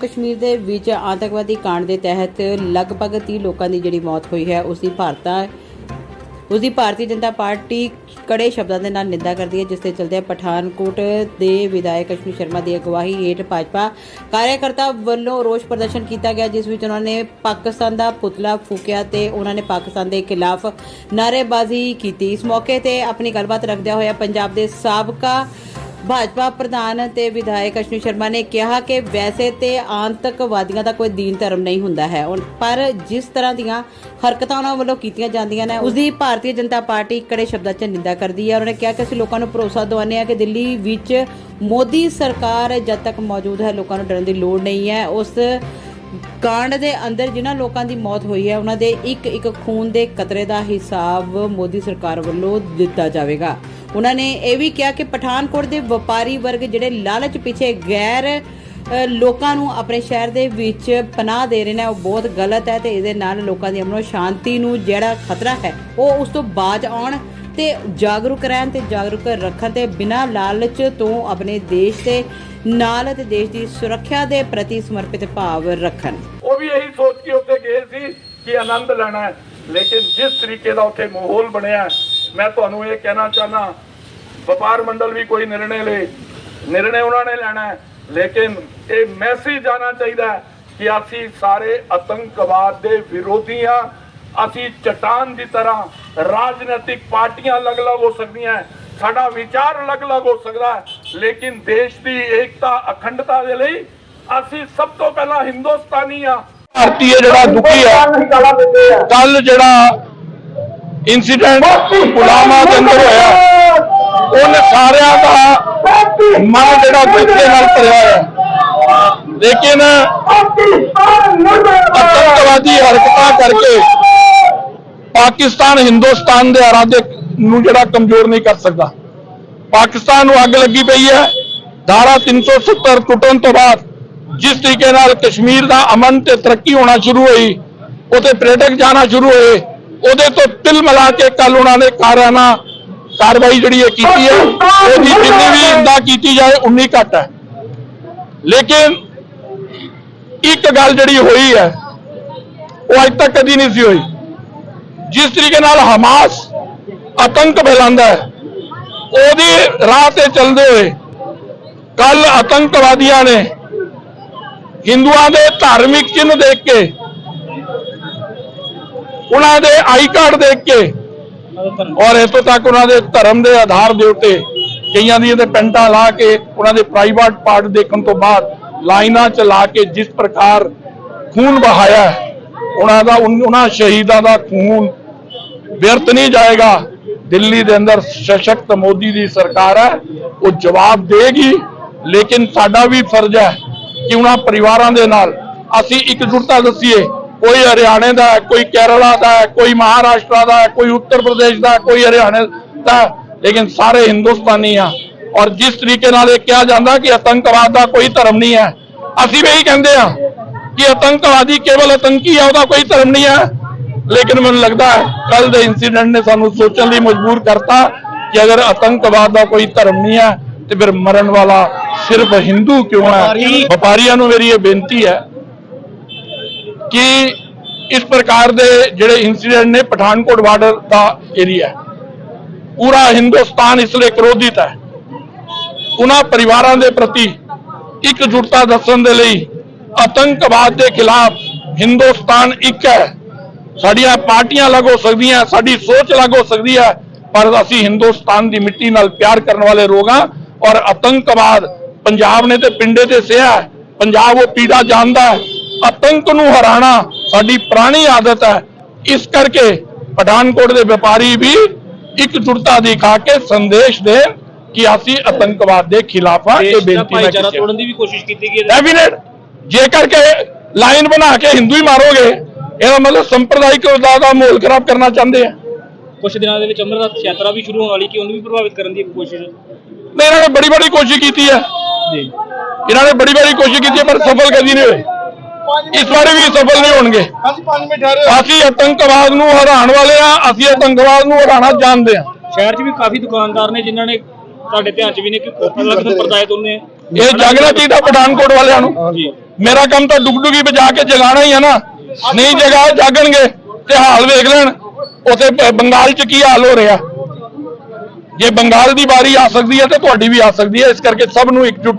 ਕਸ਼ਮੀਰ ਦੇ ਵਿੱਚ ਆਤੰਕਵਾਦੀ ਕਾਂਡ ਦੇ ਤਹਿਤ ਲਗਭਗ 30 ਲੋਕਾਂ ਦੀ ਜਿਹੜੀ ਮੌਤ ਹੋਈ ਹੈ, ਉਸ ਦੀ ਭਾਰਤਾ ਉਸ ਦੀ ਭਾਰਤੀ ਜਨਤਾ ਪਾਰਟੀ ਕੜੇ ਸ਼ਬਦਾਂ ਦੇ ਨਾਲ ਨਿੰਦਾ ਕਰਦੀ ਹੈ, ਜਿਸ ਦੇ ਚਲਦੇ ਪਠਾਨਕੋਟ ਦੇ ਵਿਧਾਇਕ ਕਸ਼ਮੀ ਸ਼ਰਮਾ ਦੀ ਅਗਵਾਈ ਹੇਠ ਭਾਜਪਾ ਕਾਰਜਕਰਤਾ ਵੱਲੋਂ ਰੋਸ ਪ੍ਰਦਰਸ਼ਨ ਕੀਤਾ ਗਿਆ, ਜਿਸ ਵਿੱਚ ਉਹਨਾਂ ਨੇ ਪਾਕਿਸਤਾਨ ਦਾ ਪੁਤਲਾ ਫੂਕਿਆ ਤੇ ਉਹਨਾਂ ਨੇ ਪਾਕਿਸਤਾਨ ਦੇ ਖਿਲਾਫ ਨਾਅਰੇਬਾਜ਼ੀ ਕੀਤੀ। ਇਸ ਮੌਕੇ ਤੇ ਆਪਣੀ ਗੱਲਬਾਤ ਰੱਖਦਿਆਂ ਹੋਇਆ ਪੰਜਾਬ ਦੇ ਸਾਬਕਾ ਭਾਜਪਾ ਪ੍ਰਧਾਨ ਤੇ ਵਿਧਾਇਕ ਅਸ਼ਵਨੀ ਸ਼ਰਮਾ ਨੇ ਕਿਹਾ ਕਿ ਵੈਸੇ ਤੇ ਆਤੰਕਵਾਦੀਆਂ ਦਾ ਕੋਈ ਦੀਨ ਧਰਮ ਨਹੀਂ ਹੁੰਦਾ ਹੈ। ਉਨ- ਪਰ ਜਿਸ ਤਰ੍ਹਾਂ ਦੀਆਂ ਹਰਕਤਾਂ ਉਹਨਾਂ ਵੱਲੋਂ ਕੀਤੀਆਂ ਜਾਂਦੀਆਂ ਨੇ ਉਸ ਦੀ ਭਾਰਤੀ ਜਨਤਾ ਪਾਰਟੀ ਕੜੇ ਸ਼ਬਦਾਂ 'ਚ ਨਿੰਦਾ ਕਰਦੀ ਹੈ ਉਹਨਾਂ ਨੇ ਕਿਹਾ ਕਿ ਅਸੀਂ ਲੋਕਾਂ ਨੂੰ ਭਰੋਸਾ ਦਿਵਾਉਂਦੇ ਹਾਂ ਕਿ ਦਿੱਲੀ ਵਿੱਚ ਮੋਦੀ ਸਰਕਾਰ ਜਦ ਤੱਕ ਮੌਜੂਦ ਹੈ, ਲੋਕਾਂ ਨੂੰ ਡਰਨ ਦੀ ਲੋੜ ਨਹੀਂ ਹੈ। ਉਸ ਕਾਂਡ ਦੇ ਅੰਦਰ ਜਿਨ੍ਹਾਂ ਲੋਕਾਂ ਦੀ ਮੌਤ ਹੋਈ ਹੈ, ਉਹਨਾਂ ਦੇ ਇੱਕ ਇੱਕ ਖੂਨ ਦੇ ਕਤਰੇ ਦਾ ਹਿਸਾਬ ਮੋਦੀ ਸਰਕਾਰ ਵੱਲੋਂ ਦਿੱਤਾ ਜਾਵੇਗਾ। ਉਹਨਾਂ ਨੇ ਇਹ ਵੀ ਕਿਹਾ ਕਿ ਪਠਾਨਕੋਟ ਦੇ ਵਪਾਰੀ ਵਰਗ ਜਿਹੜੇ ਲਾਲਚ ਪਿੱਛੇ ਗੈਰ ਲੋਕਾਂ ਨੂੰ ਆਪਣੇ ਸ਼ਹਿਰ ਦੇ ਵਿੱਚ ਪਨਾਹ ਦੇ ਰਹੇ ਨੇ, ਉਹ ਬਹੁਤ ਗਲਤ ਹੈ ਤੇ ਇਹਦੇ ਨਾਲ ਲੋਕਾਂ ਦੀ ਅਮਨੋ ਸ਼ਾਂਤੀ ਨੂੰ ਜਿਹੜਾ ਖਤਰਾ ਹੈ, ਉਹ ਉਸ ਤੋਂ ਬਾਜ ਆਉਣ ਤੇ ਜਾਗਰੂਕ ਰਹਿਣ ਤੇ ਜਾਗਰੂਕ ਰੱਖਣ ਤੇ ਬਿਨਾਂ ਲਾਲਚ ਤੋਂ ਆਪਣੇ ਦੇਸ਼ ਦੇ ਨਾਲ ਤੇ ਦੇਸ਼ ਦੀ ਸੁਰੱਖਿਆ ਦੇ ਪ੍ਰਤੀ ਸਮਰਪਿਤ ਭਾਵ ਰੱਖਣ। ਉਹ ਵੀ ਇਹੀ ਸੋਚ ਕੇ ਉੱਥੇ ਗਏ ਸੀ ਕਿ ਆਨੰਦ ਲੈਣਾ ਹੈ, ਲੇਕਿਨ ਜਿਸ ਤਰੀਕੇ ਦਾ ਉੱਥੇ ਮਾਹੌਲ ਬਣਿਆ ਮੈਂ ਤੁਹਾਨੂੰ ਇਹ ਕਹਿਣਾ ਚਾਹਨਾ ਵਪਾਰ ਮੰਡਲ ਵੀ ਕੋਈ ਨਿਰਣੇ ਲੇ ਨਿਰਣੇ ਉਹਨਾਂ ਨੇ ਲੈਣਾ ਹੈ ਲੇਕਿਨ ਇਹ ਮੈਸੇਜ ਜਾਣਾ ਚਾਹੀਦਾ ਕਿ ਅਸੀਂ ਸਾਰੇ ਆਤੰਕਵਾਦ ਦੇ ਵਿਰੋਧੀ ਹਾਂ ਅਸੀਂ ਚਟਾਨ ਦੀ ਤਰ੍ਹਾਂ ਰਾਜਨੀਤਿਕ ਪਾਰਟੀਆਂ ਅਲੱਗ-ਅਲੱਗ ਹੋ ਸਕਦੀਆਂ ਹੈ, ਸਾਡਾ ਵਿਚਾਰ ਅਲੱਗ-ਅਲੱਗ ਹੋ ਸਕਦਾ ਹੈ, ਲੇਕਿਨ ਦੇਸ਼ ਦੀ ਏਕਤਾ ਅਖੰਡਤਾ ਦੇ ਲਈ ਅਸੀਂ ਸਭ ਤੋਂ ਪਹਿਲਾਂ ਹਿੰਦੁਸਤਾਨੀ ਆ ਭਾਰਤੀ ਜਿਹੜਾ ਦੁਖੀ ਆ। ਕੱਲ ਜਿਹੜਾ ਇਨਸੀਡੈਂਟ ਪੁਲਾਮਾ ਦੇ ਅੰਦਰ ਹੋਇਆ। ਉਹਨੇ ਸਾਰਿਆਂ ਦਾ ਮਨ ਜਿਹੜਾ ਗੁੱਸੇ ਨਾਲ ਭਰਿਆ ਹੋਇਆ। ਲੇਕਿਨ ਆਤੰਕਵਾਦੀ ਹਰਕਤਾਂ ਕਰਕੇ ਪਾਕਿਸਤਾਨ ਹਿੰਦੁਸਤਾਨ ਦੇ ਇਰਾਦੇ ਨੂੰ ਜਿਹੜਾ ਕਮਜ਼ੋਰ ਨਹੀਂ ਕਰ ਸਕਦਾ। ਪਾਕਿਸਤਾਨ ਨੂੰ ਅੱਗ ਲੱਗੀ ਪਈ ਹੈ। ਧਾਰਾ 370 ਟੁੱਟਣ ਤੋਂ ਬਾਅਦ ਜਿਸ ਤਰੀਕੇ ਨਾਲ ਕਸ਼ਮੀਰ ਦਾ ਅਮਨ ਤੇ ਤਰੱਕੀ ਹੋਣਾ ਸ਼ੁਰੂ ਹੋਈ ਉਤੇ ਪ੍ਰੇਟਕ ਜਾਣਾ ਸ਼ੁਰੂ ਹੋਏ ਉਹਦੇ ਤੋਂ ਤਿਲ ਮਿਲਾ ਕੇ ਕੱਲ ਉਹਨਾਂ ਨੇ ਕਾਰਾਨਾ ਕਾਰਵਾਈ ਜਿਹੜੀ ਇਹ ਕੀਤੀ ਹੈ ਉਹਦੀ ਜਿੰਨੀ ਵੀ ਇੰਦਾ ਕੀਤੀ ਜਾਏ, ਉਨੀ ਘੱਟ ਹੈ। ਲੇਕਿਨ ਇੱਕ ਗੱਲ ਜਿਹੜੀ ਹੋਈ ਹੈ, ਉਹ ਅੱਜ ਤੱਕ ਕਦੀ ਨਹੀਂ ਸੀ ਹੋਈ। ਜਿਸ ਤਰੀਕੇ ਨਾਲ ਹਮਾਸ ਆਤੰਕ ਫੈਲਾਉਂਦਾ ਹੈ, ਉਹਦੀ ਰਾਹ ਤੇ ਚੱਲਦੇ ਹੋਏ ਕੱਲ ਆਤੰਕਵਾਦੀਆਂ ਨੇ ਹਿੰਦੂਆਂ ਦੇ ਧਾਰਮਿਕ ਚਿੰਨ੍ਹ ਦੇਖ ਕੇ ਉਹਨਾਂ ਦੇ ਆਈ ਕਾਰਡ ਦੇਖ ਕੇ ਔਰ ਇਤੋਂ ਤੱਕ ਉਹਨਾਂ ਦੇ ਧਰਮ ਦੇ ਆਧਾਰ ਦੇ ਉੱਤੇ ਕਈਆਂ ਦੀਆਂ ਤੇ ਪੈਂਟਾਂ ਲਾ ਕੇ ਉਹਨਾਂ ਦੇ ਪ੍ਰਾਈਵੇਟ ਪਾਰਟ ਦੇਖਣ ਤੋਂ ਬਾਅਦ ਲਾਈਨਾਂ ਚ ਲਾ ਕੇ ਜਿਸ ਪ੍ਰਕਾਰ ਖੂਨ ਬਹਾਇਆ ਉਹਨਾਂ ਦਾ ਉਹਨਾਂ ਸ਼ਹੀਦਾਂ ਦਾ ਖੂਨ ਵਿਅਰਥ ਨਹੀਂ ਜਾਏਗਾ। ਦਿੱਲੀ ਦੇ ਅੰਦਰ ਸਸ਼ਕਤ ਮੋਦੀ ਦੀ ਸਰਕਾਰ ਹੈ, ਉਹ ਜਵਾਬ ਦੇਗੀ, ਲੇਕਿਨ ਸਾਡਾ ਵੀ ਫਰਜ਼ ਹੈ ਕਿ ਉਹਨਾਂ ਪਰਿਵਾਰਾਂ ਦੇ ਨਾਲ ਅਸੀਂ ਇਕਜੁੱਟਤਾ ਦੱਸੀਏ ਕੋਈ ਹਰਿਆਣੇ ਦਾ ਕੋਈ ਕੇਰਲਾ ਦਾ ਕੋਈ ਮਹਾਰਾਸ਼ਟਰ ਦਾ ਕੋਈ ਉੱਤਰ ਪ੍ਰਦੇਸ਼ ਦਾ ਕੋਈ ਹਰਿਆਣੇ ਦਾ ਲੇਕਿਨ ਸਾਰੇ ਹਿੰਦੁਸਤਾਨੀ ਆ। ਔਰ ਜਿਸ ਤਰੀਕੇ ਨਾਲ ਇਹ ਕਿਹਾ ਜਾਂਦਾ ਕਿ ਆਤੰਕਵਾਦ ਦਾ ਕੋਈ ਧਰਮ ਨਹੀਂ ਹੈ ਅਸੀਂ ਵੀ ਇਹੀ ਕਹਿੰਦੇ ਆ ਕਿ ਆਤੰਕਵਾਦੀ ਕੇਵਲ ਆਤੰਕੀ ਹੈ ਉਹਦਾ ਕੋਈ ਧਰਮ ਨਹੀਂ ਹੈ। ਲੇਕਿਨ ਮੈਨੂੰ ਲੱਗਦਾ ਹੈ ਕੱਲ ਦੇ ਇਨਸੀਡੈਂਟ ਨੇ ਸਾਨੂੰ ਸੋਚਣ ਲਈ ਮਜਬੂਰ ਕਰਤਾ ਕਿ ਅਗਰ ਆਤੰਕਵਾਦ ਦਾ ਕੋਈ ਧਰਮ ਨਹੀਂ ਹੈ ਤੇ ਫਿਰ ਮਰਨ ਵਾਲਾ ਸਿਰਫ ਹਿੰਦੂ ਕਿਉਂ ਹੈ? ਵਪਾਰੀਆਂ ਨੂੰ ਮੇਰੀ ਇਹ ਬੇਨਤੀ ਹੈ ਕਿ ਇਸ ਪ੍ਰਕਾਰ ਦੇ ਜਿਹੜੇ ਇਨਸੀਡੈਂਟ ਨੇ ਪਠਾਨਕੋਟ ਬਾਰਡਰ ਦਾ ਏਰੀਆ ਹੈ। ਪੂਰਾ ਹਿੰਦੁਸਤਾਨ ਇਸ ਲਈ ਕ੍ਰੋਧਿਤ ਹੈ। ਉਹਨਾਂ ਪਰਿਵਾਰਾਂ ਦੇ ਪ੍ਰਤੀ ਇੱਕ ਇਕਜੁੱਟਤਾ ਦੱਸਣ ਦੇ ਲਈ ਆਤੰਕਵਾਦ ਦੇ ਖਿਲਾਫ ਹਿੰਦੁਸਤਾਨ ਇੱਕ ਹੈ। ਸਾਡੀਆਂ ਪਾਰਟੀਆਂ ਅਲੱਗ ਹੋ ਸਕਦੀਆਂ, ਸਾਡੀ ਸੋਚ ਅਲੱਗ ਹੋ ਸਕਦੀ ਹੈ, ਪਰ ਅਸੀਂ ਹਿੰਦੁਸਤਾਨ ਦੀ ਮਿੱਟੀ ਨਾਲ ਪਿਆਰ ਕਰਨ ਵਾਲੇ ਲੋਕ ਹਾਂ ਔਰ ਆਤੰਕਵਾਦ ਪੰਜਾਬ ਨੇ ਤੇ ਪਿੰਡੇ ਤੇ ਸਿਆ ਪੰਜਾਬ ਉਹ ਪੀੜਾ ਜਾਣਦਾ ਹੈ। ਆਤੰਕ ਨੂੰ ਹਰਾਣਾ ਸਾਡੀ ਪੁਰਾਣੀ ਆਦਤ ਹੈ। ਇਸ ਕਰਕੇ ਪਠਾਨਕੋਟ ਦੇ ਵਪਾਰੀ ਵੀ ਇਕਜੁੱਟਤਾ ਦਿਖਾ ਕੇ ਸੰਦੇਸ਼ ਦੇਣ ਕਿ ਅਸੀਂ ਆਤੰਕਵਾਦ ਦੇ ਖਿਲਾਫ ਹਾਂ। ਇਹ ਦਾ ਬੇਨਤੀ ਮੈਂ ਭਾਈਚਾਰਾ ਹੈ। ਤੋੜਨ ਦੀ ਵੀ ਕੋਸ਼ਿਸ਼ ਕੀਤੀ ਗਈ ਹੈ। ਡੈਫੀਨੇਟ ਜੇਕਰ ਕਿ ਲਾਈਨ ਬਣਾ ਕੇ ਹਿੰਦੂ ਹੀ ਮਾਰੋਗੇ ਇਹਦਾ ਮਤਲਬ ਸੰਪਰਦਾਇਕ ਦਾ ਦਾ ਮਾਹੌਲ ਖਰਾਬ ਕਰਨਾ ਚਾਹੁੰਦੇ ਆ। ਕੁਝ ਦਿਨਾਂ ਦੇ ਵਿੱਚ ਅਮਰਨਾਥ ਯਾਤਰਾ ਵੀ ਸ਼ੁਰੂ ਹੋਣ ਵਾਲੀ ਕਿ ਉਹਨੂੰ ਵੀ ਪ੍ਰਭਾਵਿਤ ਕਰਨ ਦੀ ਕੋਸ਼ਿਸ਼? ਇਹਨਾਂ ਨੇ ਬੜੀ ਬੜੀ ਕੋਸ਼ਿਸ਼ ਕੀਤੀ ਹੈ। ਜੀ। ਇਹਨਾਂ ਨੇ ਬੜੀ ਬੜੀ ਕੋਸ਼ਿਸ਼ ਕੀਤੀ ਹੈ ਪਰ ਸਫਲ ਕਦੀ ਨਹੀਂ ਹੋਏ। ਇਸ ਵਾਰੀ ਵੀ ਸਫਲ ਨਹੀਂ ਹੋਣਗੇ। ਅਸੀਂ ਆਤੰਕਵਾਦ ਨੂੰ ਹਰਾਉਣ ਵਾਲੇ ਆ ਅਸੀਂ ਆਤੰਕਵਾਦ ਨੂੰ ਹਰਾਉਣਾ ਜਾਣਦੇ ਆ ਸ਼ਹਿਰ 'ਚ ਵੀ ਕਾਫੀ ਦੁਕਾਨਦਾਰ ਨੇ ਜਿਨ੍ਹਾਂ ਨੇ ਤੁਹਾਡੇ ਧਿਆਨ 'ਚ ਵੀ ਨੇ ਕਿ ਅਲੱਗ ਸੰਪਰਦਾਇ ਤੋਂ ਨੇ ਇਹ ਜਾਗਣਾ ਚਾਹੀਦਾ ਪਠਾਨਕੋਟ ਵਾਲਿਆਂ ਨੂੰ। ਜੀ। ਮੇਰਾ ਕੰਮ ਤਾਂ ਡੁਗਡੁਗੀ ਵਜਾ ਕੇ ਜਗਾਣਾ ਹੀ ਹੈ ਨਾ। ਨਹੀਂ ਜਗਾ ਜਾਗਣਗੇ ਤੇ ਹਾਲ ਵੇਖ ਲੈਣ। ਉਥੇ ਬੰਗਾਲ ਚ ਕੀ ਹਾਲ ਹੋ ਰਿਹਾ? ਜੇ ਬੰਗਾਲ ਦੀ ਵਾਰੀ ਆ ਸਕਦੀ ਹੈ ਤੇ ਤੁਹਾਡੀ ਵੀ ਆ ਸਕਦੀ ਹੈ। ਇਸ ਕਰਕੇ ਸਭ ਨੂੰ ਇਕਜੁੱਟ